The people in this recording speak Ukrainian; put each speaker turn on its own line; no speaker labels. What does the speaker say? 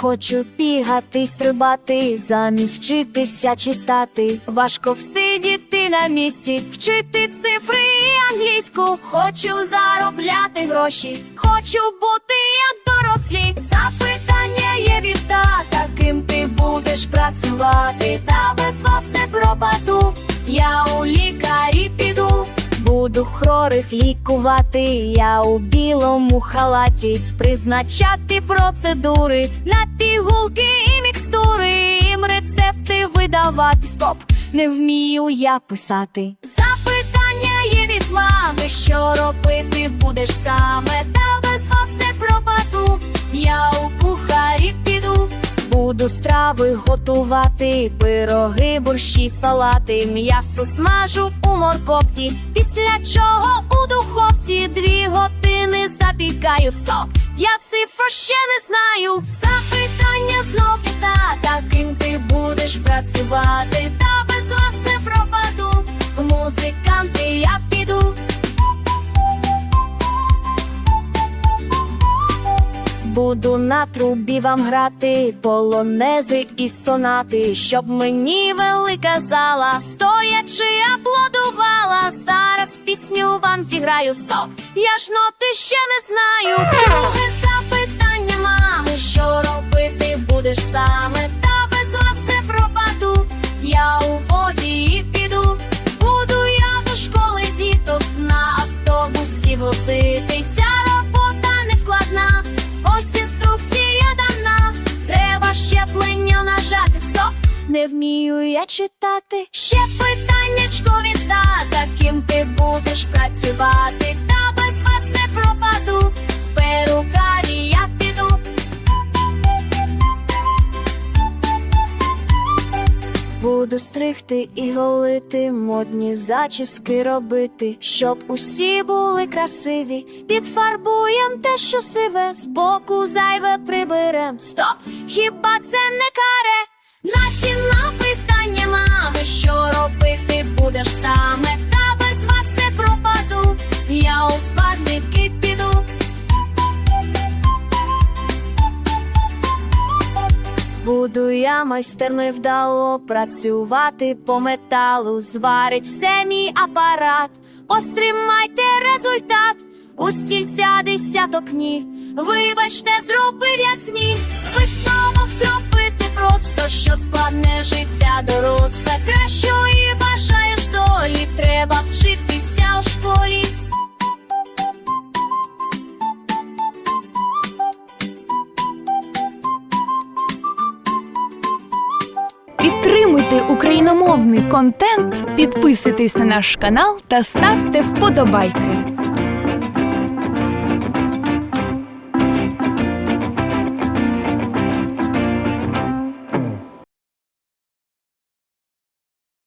Хочу бігати, стрибати, замість вчитися читати. Важко всидіти на місці, вчити цифри і англійську. Хочу заробляти гроші, хочу бути як дорослі. Запитання є від тата, ким ти будеш працювати, та без вас не пропаду. Я у лікарі піду. Буду хворих лікувати, я у білому халаті, призначати процедури на пігулки і мікстури, їм рецепти видавати. Стоп, не вмію я писати. Запитання є від мами, що робити будеш саме, та без вас не пропаду. Буду страви готувати, пироги, борщі, салати, м'ясо смажу у морковці, після чого у духовці дві години запікаю. Стоп, я цифру ще не знаю. Запитання знов та тата, ким ти будеш працювати, Буду на трубі вам грати полонези і сонати, щоб мені велика зала стоячи аплодувала. Зараз пісню вам зіграю. Стоп, я ж ноти ще не знаю. Друге запитання, мами, що робити будеш саме, вмію я читати. Ще питаннячко від ким ти будеш працювати, та без вас не пропаду. В перукарі я піду. Буду стригти і голити, модні зачіски робити, щоб усі були красиві. Підфарбуєм те, що сиве, збоку зайве приберем. Стоп, хіба це не каре? На питання мами, що робити будеш саме, та без вас не пропаду. Я у свадники піду. Буду я майстерно вдало працювати по металу, зварить все мій апарат. Ось тримайте результат. У стільця десяток ні. Вибачте, зробив як зміг. Висновок зробити просто, що складне життя доросле. Кращої бажаєш долі, треба вчитися у школі.
Підтримуйте україномовний контент, підписуйтесь на наш канал та ставте вподобайки.